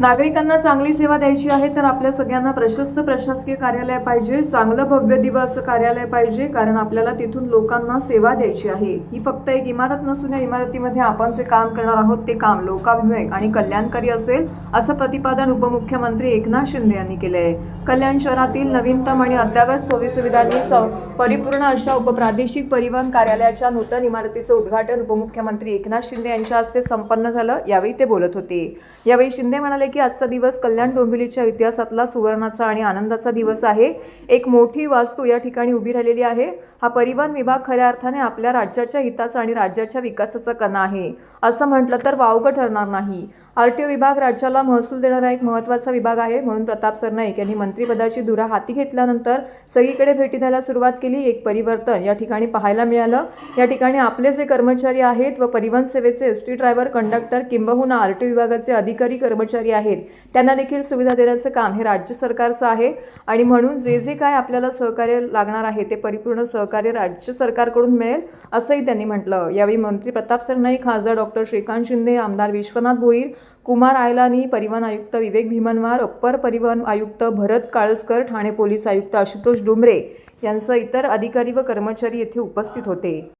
नागरिकांना चांगली सेवा द्यायची आहे तर आपल्या सगळ्यांना प्रशस्त प्रशासकीय कार्यालय पाहिजे चांगलं भव्य दिवस असं कार्यालय पाहिजे कारण आपल्याला तिथून लोकांना सेवा द्यायची आहे. ही फक्त एक इमारत नसून या इमारतीमध्ये आपण जे काम करणार आहोत ते काम लोकाभिमुख आणि कल्याणकारी असेल असं प्रतिपादन उपमुख्यमंत्री एकनाथ शिंदे यांनी केलं आहे कल्याण शहरातील नवीनतम आणि अद्यावत सोयीसुविधांनी स परिपूर्ण अशा उपप्रादेशिक परिवहन कार्यालयाच्या नूतन इमारतीचं उद्घाटन उपमुख्यमंत्री एकनाथ शिंदे यांच्या हस्ते संपन्न झालं यावेळी ते बोलत होते. यावेळी शिंदे म्हणाले की आजचा दिवस कल्याण डोंबिवलीच्या इतिहासातला सुवर्णाचा आणि आनंदाचा दिवस आहे. एक मोठी वास्तू या ठिकाणी उभी राहिलेली आहे. हा परिवहन विभाग खऱ्या अर्थाने आपल्या राज्याच्या हिताचा आणि राज्याच्या विकासाचा कणा आहे. असं म्हटलं तर वावगं ठरणार नाही. आर टी ओ विभाग राज्याला महसूल देणारा एक महत्त्वाचा विभाग आहे म्हणून प्रताप सरनाईक यांनी मंत्रिपदाची धुरा हाती घेतल्यानंतर सगळीकडे भेटी द्यायला सुरुवात केली. एक परिवर्तन या ठिकाणी पाहायला मिळालं. या ठिकाणी आपले जे कर्मचारी आहेत व परिवहन सेवेचे एस टी ड्रायव्हर कंडक्टर किंबहुना आर टी ओ विभागाचे अधिकारी कर्मचारी आहेत त्यांना देखील सुविधा देण्याचं काम हे राज्य सरकारचं आहे आणि म्हणून जे जे काय आपल्याला सहकार्य लागणार आहे ते परिपूर्ण सहकार्य राज्य सरकारकडून मिळेल असंही त्यांनी म्हटलं. यावेळी मंत्री प्रताप सरनाईक खासदार डॉक्टर श्रीकांत शिंदे आमदार विश्वनाथ भोईर कुमार आयलानी परिवहन आयुक्त विवेक भीमनवार अप्पर परिवहन आयुक्त भरत काळसकर ठाणे पोलीस आयुक्त आशुतोष डुमरे यांसह इतर अधिकारी व कर्मचारी येथे उपस्थित होते.